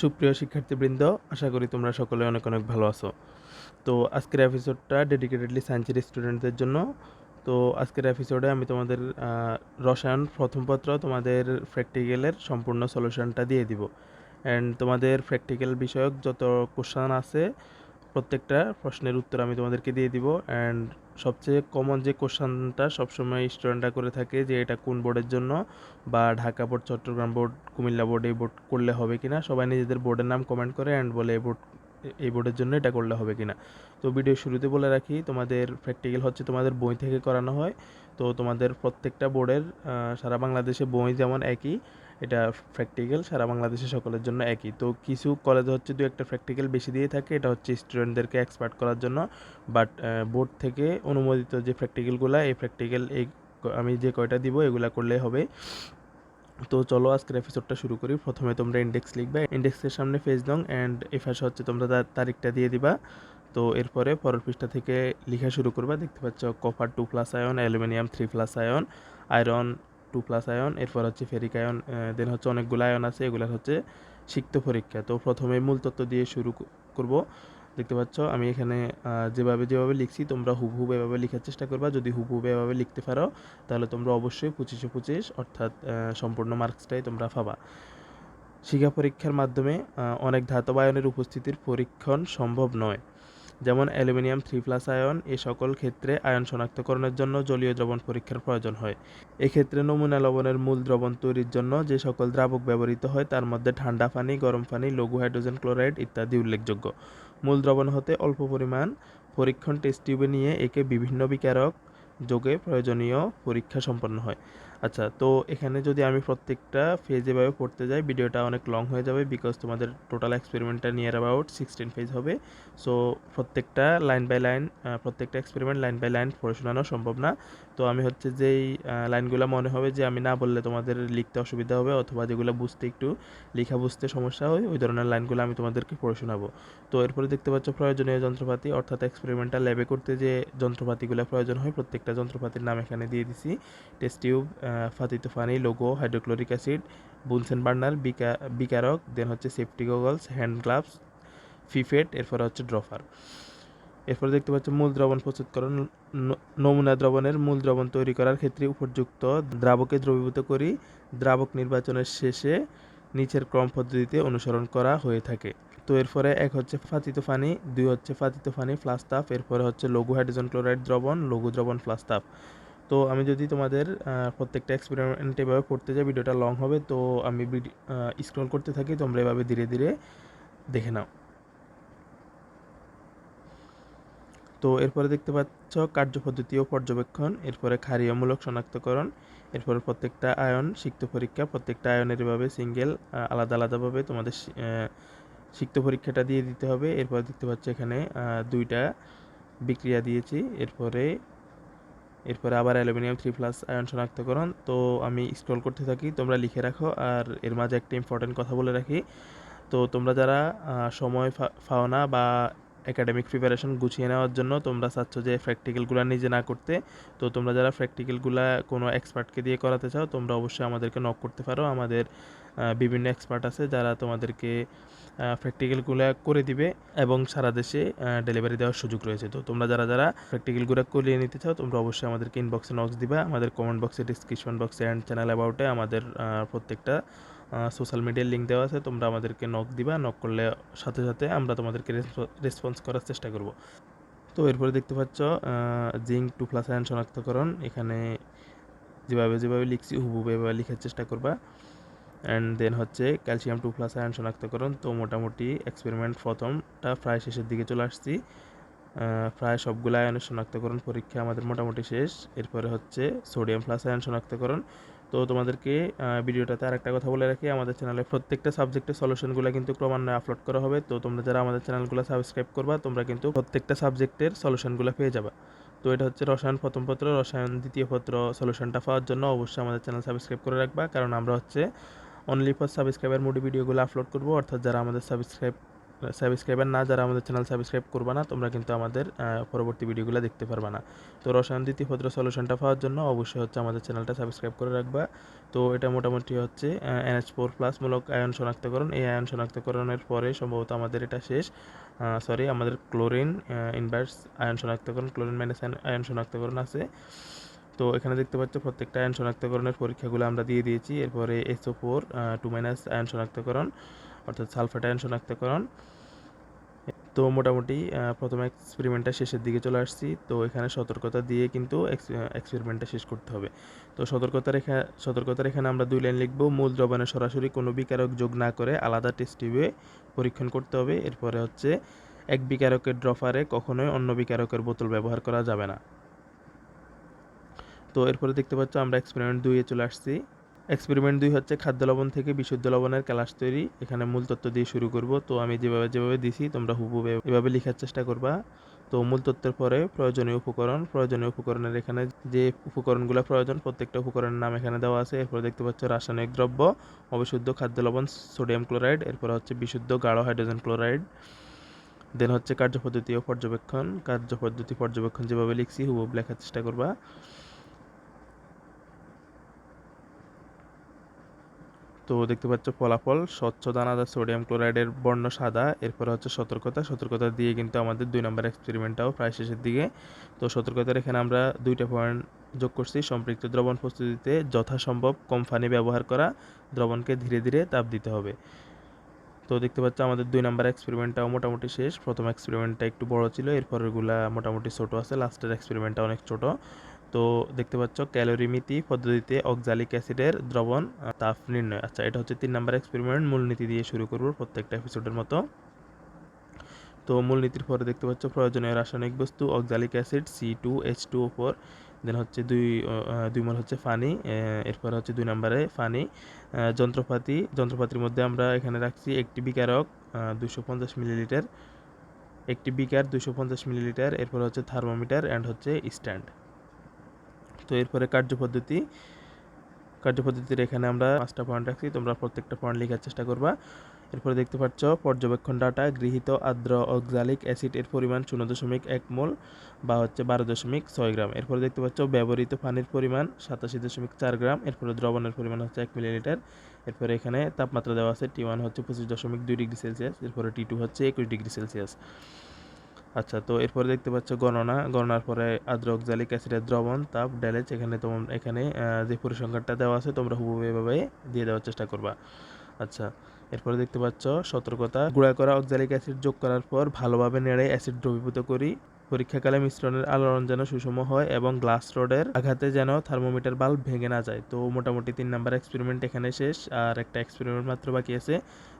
সুপ্রিয় শিক্ষার্থীবৃন্দ, আশা করি তোমরা সকলে অনেক অনেক ভালো আছো। তো আজকের এপিসোডটা ডেডিকেটেডলি সায়েন্সের স্টুডেন্টদের জন্য। তো আজকের এপিসোডে আমি তোমাদের রসায়ন প্রথম পত্র তোমাদের প্র্যাকটিক্যালের সম্পূর্ণ সলিউশনটা দিয়ে দিব। অ্যান্ড তোমাদের প্র্যাকটিক্যাল বিষয়ক যত কোশ্চান আছে প্রত্যেকটা প্রশ্নের উত্তর আমি তোমাদেরকে দিয়ে দিব। অ্যান্ড সবচেয়ে কমন যে কোশ্চানটা সবসময় স্টুডেন্টরা করে থাকে যে এটা কোন বোর্ডের জন্য বা Dhaka board Chittagong board Comilla board এই বোর্ড করলে হবে কিনা, সবাই নিজেদের বোর্ডের নাম কমেন্ট করে অ্যান্ড বলে এই বোর্ড এই বোর্ডের জন্য এটা করলে হবে কিনা। তো ভিডিও শুরুতে বলে রাখি, তোমাদের প্র্যাকটিক্যাল হচ্ছে তোমাদের বই থেকে করানো হয়। তো তোমাদের প্রত্যেকটা বোর্ডের সারা বাংলাদেশে বই যেমন একই এটা প্র্যাকটিক্যাল সারা বাংলাদেশে সকলের জন্য একই। তো কিছু কলেজ হচ্ছে দু একটা প্র্যাকটিক্যাল বেশি দিয়ে থাকে, এটা হচ্ছে স্টুডেন্টদেরকে এক্সপার্ট করার জন্য। বাট বোর্ড থেকে অনুমোদিত যে প্র্যাকটিক্যালগুলো এই প্র্যাকটিক্যাল এই আমি যে কয়টা দিব, এগুলা করলে হবে। তো চলো আজকের এপিসোডটা শুরু করি। প্রথমে তোমরা ইন্ডেক্স লিখবে। ইন্ডেক্সের সামনে পেজ দং অ্যান্ড পাশে হচ্ছে তোমরা তার, তারিখটা দিয়ে দিবা। তো এরপরে পরের পৃষ্ঠা থেকে লেখা শুরু করবা। দেখতে পাচ্ছ copper two plus ion aluminium three plus ion iron two plus ion এরপর হচ্ছে ফেরিক আয়ন দেন হচ্ছে অনেকগুলো আয়ন আছে এগুলো হচ্ছে সিক্ত পরীক্ষা। তো প্রথমে মূল তত্ত্ব দিয়ে শুরু করব। দেখতে পাচ্ছ, আমি এখানে যেভাবে যেভাবে লিখছি, তোমরা হুবহুব এভাবে লেখার চেষ্টা করবা। যদি হুবহুব এভাবে লিখতে পারো, তাহলে তোমরা অবশ্যই পঁচিশে পঁচিশ, অর্থাৎ সম্পূর্ণ মার্কসটাই তোমরা পাবা। শিক্ষা পরীক্ষার মাধ্যমে অনেক ধাতব আয়নের উপস্থিতির পরীক্ষণ সম্ভব নয়। যেমন অ্যালুমিনিয়াম, থ্রি প্লাস আয়ন, এ সকল ক্ষেত্রে আয়ন শনাক্তকরণের জন্য জলীয় দ্রবণ পরীক্ষার প্রয়োজন হয়। এক্ষেত্রে নমুনা লবণের মূল দ্রবণ তৈরির জন্য যে সকল দ্রাবক ব্যবহৃত হয় তার মধ্যে ঠান্ডা পানি, গরম পানি, লঘু হাইড্রোজেন ক্লোরাইড ইত্যাদি উল্লেখযোগ্য। মূল দ্রবণ হতে অল্প পরিমাণ পরীক্ষণ টেস্ট টিউবে নিয়ে একে বিভিন্ন বিকারক যোগে প্রয়োজনীয় পরীক্ষা সম্পন্ন হয়। আচ্ছা তো এখানে যদি আমি প্রত্যেকটা ফেজ এভাবে পড়তে যাই, ভিডিওটা অনেক লং হয়ে যাবে বিকজ তোমাদের টোটাল এক্সপেরিমেন্টটা নিয়ার অ্যাবাউট সিক্সটিন ফেজ হবে। সো প্রত্যেকটা লাইন বাই লাইন প্রত্যেকটা এক্সপেরিমেন্ট লাইন বাই লাইন পড়ে শোনানো সম্ভব না। তো আমি হচ্ছে যেই লাইনগুলো মনে হবে যে আমি না বললে তোমাদের লিখতে অসুবিধা হবে অথবা যেগুলো বুঝতে একটু লেখা বুঝতে সমস্যা হয়, ওই ধরনের লাইনগুলো আমি তোমাদেরকে পড়ে শোনাবো। তো এরপরে দেখতে পাচ্ছ প্রয়োজনীয় যন্ত্রপাতি, অর্থাৎ এক্সপেরিমেন্টাল ল্যাবে করতে যে যন্ত্রপাতিগুলো প্রয়োজন হয়, প্রত্যেকটা যন্ত্রপাতির নাম এখানে দিয়ে দিছি। টেস্ট টিউব ফাতিত ফানি লোগো, হাইড্রোক্লোরিক অ্যাসিড বুনসেন বার্নার বিকা, বিকারক, দেন হচ্ছে safety goggles, hand gloves, pipette, এরপরে হচ্ছে ড্রফার এরপরে দেখতে পাচ্ছ মূল দ্রবণ প্রস্তুতকরণ নমুনা দ্রবণের মূল দ্রবণ তৈরি করার ক্ষেত্রে উপযুক্ত দ্রাবকে দ্রবীভূত করি, দ্রাবক নির্বাচনের শেষে নিচের ক্রম পদ্ধতিতে অনুসরণ করা হয়ে থাকে। তো এরপরে এক হচ্ছে ফাতিত ফানি দুই হচ্ছে ফাতিত ফানি ফ্লাস্তাফ, এরপরে হচ্ছে লঘু হাইড্রোজেন ক্লোরাইড দ্রবণ, লঘু দ্রবণ ফ্লাস্তাফ। তো আমি যদি তোমাদের প্রত্যেকটা এক্সপেরিমেন্ট এভাবে পড়তে যাই, ভিডিওটা লং হবে, তো আমি স্ক্রল করতে থাকি, তোমরা এভাবে ধীরে ধীরে দেখে নাও। তো এরপরে দেখতে পাচ্ছ কার্যপদ্ধতি ও পর্যবেক্ষণ, এরপরে ক্ষারীয়মূলক শনাক্তকরণ, এরপরে প্রত্যেকটা আয়ন সিক্ত পরীক্ষা, প্রত্যেকটা আয়নের এভাবে সিঙ্গেল আলাদা আলাদাভাবে তোমাদের সিক্ত পরীক্ষাটা দিয়ে দিতে হবে। এরপরে দেখতে পাচ্ছ এখানে দুইটা বিক্রিয়া দিয়েছি, এরপরে এরপরে আবার অ্যালুমিনিয়াম থ্রি প্লাস আয়ন শনাক্তকরণ। তো আমি স্ক্রল করতে থাকি, তোমরা লিখে রাখো, আর এর মাঝে একটা ইম্পর্টেন্ট কথা বলে রাখি। তো তোমরা যারা সময় ফাওনা বা একাডেমিক প্রিপারেশন গুছিয়ে নেওয়ার জন্য তোমরা চাচ্ছ যে প্র্যাকটিক্যালগুলো নিজে না করতে। তো তোমরা যারা প্র্যাকটিক্যালগুলো কোনো এক্সপার্টকে দিয়ে করাতে চাও, তোমরা অবশ্যই আমাদেরকে নক করতে পারো। আমাদের বিভিন্ন এক্সপার্ট আছে যারা তোমাদেরকে প্র্যাকটিক্যালগুলো করে দিবে এবং সারা দেশে ডেলিভারি দেওয়ার সুযোগ রয়েছে। তো তোমরা যারা যারা প্র্যাকটিক্যালগুলো করিয়ে নিতে চাও, তোমরা অবশ্যই আমাদেরকে ইনবক্সে নক্স দিবা। আমাদের কমেন্ট বক্সে ডিসক্রিপশন বক্সে অ্যান্ড চ্যানেল অ্যাবাউটে আমাদের প্রত্যেকটা সোশ্যাল মিডিয়ার লিঙ্ক দেওয়া আছে, তোমরা আমাদেরকে নক দিবা নক করলে সাথে সাথে আমরা তোমাদেরকে রেসপন্স করার চেষ্টা করব। তো এরপরে দেখতে পাচ্ছ জিঙ্ক টু প্লাস আয়ন শনাক্তকরণ, এখানে যেভাবে যেভাবে লিখছি হুবহুব এভাবে লিখার চেষ্টা করবা। অ্যান্ড দেন হচ্ছে ক্যালসিয়াম টু প্লাস আয়ন শনাক্তকরণ, তো মোটামুটি এক্সপেরিমেন্ট প্রথমটা প্রায় শেষের দিকে চলে আসছি। প্রায় সবগুলো আয়নের শনাক্তকরণ পরীক্ষা আমাদের মোটামুটি শেষ। এরপরে হচ্ছে সোডিয়াম প্লাস আয়ন শনাক্তকরণ তো তোমাদেরকে ভিডিওটাতে আরেকটা কথা বলে রাখি, আমাদের চ্যানেলে প্রত্যেকটা সাবজেক্টের সলিউশনগুলো কিন্তু ক্রমান্বয়ে আপলোড করা হবে। তো তোমরা যারা আমাদের চ্যানেলগুলো সাবস্ক্রাইব করবা, তোমরা কিন্তু প্রত্যেকটা সাবজেক্টের সলিউশনগুলো পেয়ে যাবে। তো এটা হচ্ছে রসায়ন প্রথম পত্র, রসায়ন দ্বিতীয় পত্র সলিউশনটা পাওয়ার জন্য অবশ্যই আমাদের চ্যানেল সাবস্ক্রাইব করে রাখবা। কারণ আমরা হচ্ছে অনলি ফর সাবস্ক্রাইবার মোডে ভিডিওগুলো আপলোড করব। অর্থাৎ যারা আমাদের সাবস্ক্রাইব সাবস্ক্রাইবার না, যারা আমাদের চ্যানেল সাবস্ক্রাইব করবে না, তোমরা কিন্তু আমাদের পরবর্তী ভিডিওগুলো দেখতে পারবে না। তো রসায়ন দ্বিতীয় পত্র সলিউশনটা পাওয়ার জন্য অবশ্যই হচ্ছে আমাদের চ্যানেলটা সাবস্ক্রাইব করে রাখবা। তো এটা মোটামুটি হচ্ছে এনএচ ফোর প্লাস মূলক আয়ন শনাক্তকরণ। এই আয়ন শনাক্তকরণের পরে সম্ভবত আমাদের এটা শেষ। সরি আমাদের ক্লোরিন ইনভার্স আয়ন শনাক্তকরণ ক্লোরিন মাইনাস আয়ন শনাক্তকরণ আছে। তো এখানে দেখতে পাচ্ছ, প্রত্যেকটা আয়ন শনাক্তকরণের পরীক্ষাগুলো আমরা দিয়ে দিয়েছি। এরপরে SO four two minus ion শনাক্তকরণ। অর্থাৎ সালফেট আয়ন শনাক্তকরণ তো মোটামুটি প্রথম এক্সপেরিমেন্টটা শেষের দিকে চলে আসছি। তো এখানে সতর্কতা দিয়ে কিন্তু এক্সপেরিমেন্টটা শেষ করতে হবে। তো সতর্কতার এখানে সতর্কতার এখানে আমরা দুই লাইন লিখব। মূল দ্রবণে সরাসরি কোনো বিকারক যোগ না করে আলাদা টেস্ট টিউবে পরীক্ষণ করতে হবে। এরপরে হচ্ছে, এক বিকারকের ড্রপারে কখনোই অন্য বিকারকের বোতল ব্যবহার করা যাবে না। তো এরপরে দেখতে পাচ্ছ আমরা এক্সপেরিমেন্ট দুইয়ে চলে আসছি। এক্সপেরিমেন্ট দুই হচ্ছে খাদ্য লবণ থেকে বিশুদ্ধ লবণের ক্লাস তৈরি। এখানে মূল তত্ত্ব দিয়ে শুরু করব। তো আমি যেভাবে যেভাবে দিছি, তোমরা হুবহু এভাবে লেখার চেষ্টা করবা। তো মূল তত্ত্বের পরে প্রয়োজনীয় উপকরণ, প্রয়োজনীয় উপকরণের এখানে যে উপকরণগুলো প্রয়োজন, প্রত্যেকটা উপকরণের নাম এখানে দেওয়া আছে। এরপর দেখতে পাচ্ছ রাসায়নিক দ্রব্য, অবিশুদ্ধ খাদ্য লবণ, সোডিয়াম ক্লোরাইড, এরপর হচ্ছে বিশুদ্ধ গাঢ় হাইড্রোজেন ক্লোরাইড। দেন হচ্ছে কার্যপদ্ধতি ও পর্যবেক্ষণ। কার্যপদ্ধতি পর্যবেক্ষণ যেভাবে লিখছি, হুবহু লেখার চেষ্টা করবা। তো দেখতে পাচ্ছ ফলাফল, স্বচ্ছ দানাদার সোডিয়াম ক্লোরাইডের বর্ণ সাদা, এরপরে হচ্ছে সতর্কতা। সতর্কতা দিয়ে কিন্তু আমাদের দুই নম্বর এক্সপেরিমেন্টটাও প্রায় শেষের দিকে। তো সতর্কতার এখানে আমরা দুইটা পয়েন্ট যোগ করছি, সম্পৃক্ত দ্রবণ প্রস্তুতিতে যথাসম্ভব কম পানি ব্যবহার করা, দ্রবণকে ধীরে ধীরে তাপ দিতে হবে। তো দেখতে পাচ্ছ আমাদের দুই নাম্বার এক্সপেরিমেন্টটাও মোটামুটি শেষ। প্রথম এক্সপেরিমেন্টটা একটু বড় ছিল, এরপরেরগুলা মোটামুটি ছোট আছে লাস্টের এক্সপেরিমেন্টটা অনেক ছোট। তো দেখতে পাচ্ছ ক্যালোরিমিতি পদ্ধতিতে অক্সালিক অ্যাসিডের দ্রবণ তাপ নির্ণয়। আচ্ছা এটা হচ্ছে তিন নাম্বার এক্সপেরিমেন্ট মূলনীতি দিয়ে শুরু করব প্রত্যেকটা এপিসোডের মতো। তো মূলনীতির পরে দেখতে পাচ্ছ, প্রয়োজনীয় রাসায়নিক বস্তু oxalic acid C two H two O four then হচ্ছে দুই দুই মল হচ্ছে ফানি এরপর হচ্ছে দুই নম্বরে ফানি। যন্ত্রপাতি, যন্ত্রপাতির মধ্যে আমরা এখানে রাখছি একটি বিকারক দুশো পঞ্চাশ মিলিলিটার। একটি বিকার দুশো পঞ্চাশ মিলিলিটার, এরপর হচ্ছে থার্মোমিটার অ্যান্ড হচ্ছে স্ট্যান্ড। তো এরপরে কার্যপদ্ধতি কার্যপদ্ধতির এখানে আমরা পাঁচটা পয়েন্ট রাখছি, তোমরা প্রত্যেকটা পয়েন্ট লেখার চেষ্টা করবা। এরপরে দেখতে পাচ্ছ, পর্যবেক্ষণ ডাটা গৃহীত আর্দ্র অক্সালিক অ্যাসিড এর পরিমাণ শূন্য দশমিক এক মোল বা হচ্ছে বারো দশমিক ছয় গ্রাম। এরপরে দেখতে পাচ্ছ, ব্যবহৃত পানির পরিমাণ সাতাশি দশমিক চার গ্রাম। এরপরে দ্রবণের পরিমাণ হচ্ছে এক মিলিলিটার। এরপরে এখানে তাপমাত্রা দেওয়া আছে টি ওয়ান হচ্ছে পঁচিশ দশমিক দুই ডিগ্রি সেলসিয়াস। এরপরে টি টু হচ্ছে একুশ ডিগ্রি সেলসিয়াস। আচ্ছা তো এরপরে দেখতে পাচ্ছ গণনা। গণনার পরে আর্দ্র অক্সালিক অ্যাসিডের দ্রবণ, তাপ, ড্যালেজ এখানে তোমার, এখানে যে পরিসংখ্যানটা দেওয়া আছে তোমরা হুবহু এভাবে দিয়ে দেওয়ার চেষ্টা করবা। আচ্ছা এরপরে দেখতে পাচ্ছ সতর্কতা। গুঁড়া করা অক্সালিক অ্যাসিড যোগ করার পর ভালোভাবে নেড়ে অ্যাসিড দ্রবীভূত করি। পরীক্ষাকালে মিশ্রণের আলোড়ন যেন সুষম হয় এবং গ্লাস রডের আঘাতে যেন থার্মোমিটার বাল্ব ভেঙে না যায়। তো মোটামুটি তিন নাম্বার এক্সপেরিমেন্ট এখানে শেষ, আর একটা এক্সপেরিমেন্ট মাত্র বাকি আছে।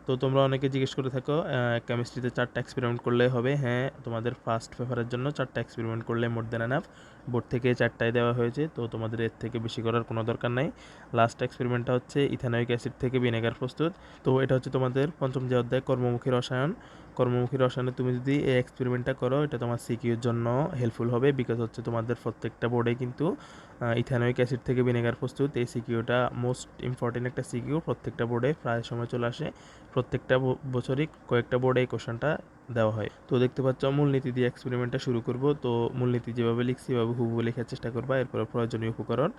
তো তোমরা অনেকে জিজ্ঞেস করে থাকো কেমিস্ট্রিতে চারটা এক্সপেরিমেন্ট করলে হবে। হ্যাঁ তোমাদের ফার্স্ট পেপারের জন্য চারটা এক্সপেরিমেন্ট করলে মোট দেন এনাফ বোর্ড থেকে চারটায় দেওয়া হয়েছে, তো তোমাদের এর থেকে বেশি করার কোনো দরকার নাই। লাস্ট এক্সপেরিমেন্টটা হচ্ছে ইথানোয়িক অ্যাসিড থেকে ভিনেগার প্রস্তুত। তো এটা হচ্ছে তোমাদের পঞ্চম যে অধ্যায়, কর্মমুখী রসায়ন। কর্মমুখী রসায়নে তুমি যদি এই এক্সপেরিমেন্টটা করো, এটা তোমার সিকিউর জন্য হেল্পফুল হবে বিকজ হচ্ছে তোমাদের প্রত্যেকটা বোর্ডে কিন্তু ইথানোয়িক অ্যাসিড থেকে ভিনেগার প্রস্তুত। এই সিকিউটা মোস্ট ইম্পর্টেন্ট একটা সিকিউ প্রত্যেকটা বোর্ডে প্রায় সময় চলে আসে। প্রত্যেকটা বছরই কয়েকটা বোর্ডে এই কোশ্চেনটা দেওয়া হয়। তো দেখতে পাচ্ছ, মূলনীতি দিয়ে এক্সপেরিমেন্টটা শুরু করব। তো মূলনীতি যেভাবে লিখছি, এভাবে হুবহু লেখার চেষ্টা করবা। এরপর প্রয়োজনীয় উপকরণ।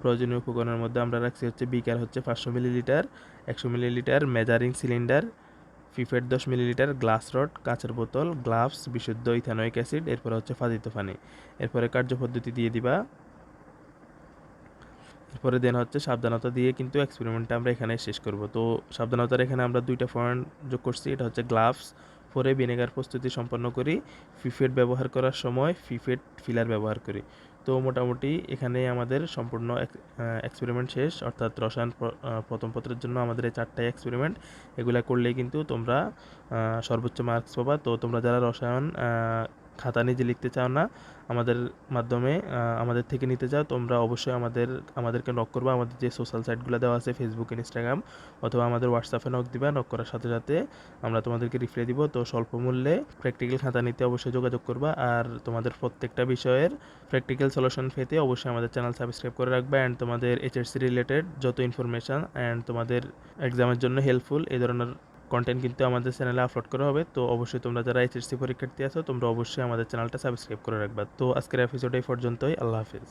প্রয়োজনীয় উপকরণের মধ্যে আমরা রাখছি হচ্ছে বিকার হচ্ছে পাঁচশো মিলিলিটার একশো মিলিলিটার মেজারিং সিলিন্ডার ফিফেট দশ মিলিলিটার গ্লাস রড, কাঁচের বোতল, গ্লাভস, বিশুদ্ধ ইথানোয়িক অ্যাসিড, এরপরে হচ্ছে ফাজিত পানি এরপরে কার্যপদ্ধতি দিয়ে দিবা। এরপরে দেন হচ্ছে সাবধানতা দিয়ে কিন্তু এক্সপেরিমেন্টটা আমরা এখানে শেষ করব। তো সাবধানতার এখানে আমরা দুইটা পয়েন্ট যোগ করছি। এটা হচ্ছে গ্লাভস। পরে ভিনেগার প্রস্তুতি সম্পন্ন করি। ফিফেট ব্যবহার করার সময় ফিফেট ফিলার ব্যবহার করি। তো মোটামুটি এখানে আমাদের সম্পূর্ণ এক্সপেরিমেন্ট শেষ। অর্থাৎ রসায়ন প্রথম পত্রের জন্য আমাদের এই চারটাই এক্সপেরিমেন্ট এগুলা করলেই কিন্তু তোমরা সর্বোচ্চ মার্কস পাবা। তো তোমরা যারা রসায়ন খাতা নিজে লিখতে চাও না, আমাদের মাধ্যমে আমাদের থেকে নিতে চাও, তোমরা অবশ্যই আমাদের, আমাদেরকে নক করবা। আমাদের যে সোশ্যাল সাইটগুলো দেওয়া আছে ফেসবুক ইনস্টাগ্রাম অথবা আমাদের হোয়াটসঅ্যাপে নক দিবা নক করার সাথে সাথে আমরা তোমাদেরকে রিপ্লাই দিব। তো স্বল্প মূল্যে প্র্যাকটিক্যাল খাতা নিতে অবশ্যই যোগাযোগ করবা। আর তোমাদের প্রত্যেকটা বিষয়ের প্র্যাকটিক্যাল সলিউশন পেতে অবশ্যই আমাদের চ্যানেল সাবস্ক্রাইব করে রাখবে। অ্যান্ড তোমাদের এইচএসসি রিলেটেড যত ইনফরমেশান অ্যান্ড তোমাদের এক্সামের জন্য হেল্পফুল এই ধরনের কন্টেন্ট কিন্তু আমাদের চ্যানেলে আপলোড করা হবে। তো অবশ্যই তোমরা যারা এইচএসসি পরীক্ষার্থী আছো, তোমরা অবশ্যই আমাদের চ্যানেলটা সাবস্ক্রাইব করে রাখবা। তো আজকের এপিসোড এই পর্যন্তই। আল্লাহ হাফিজ।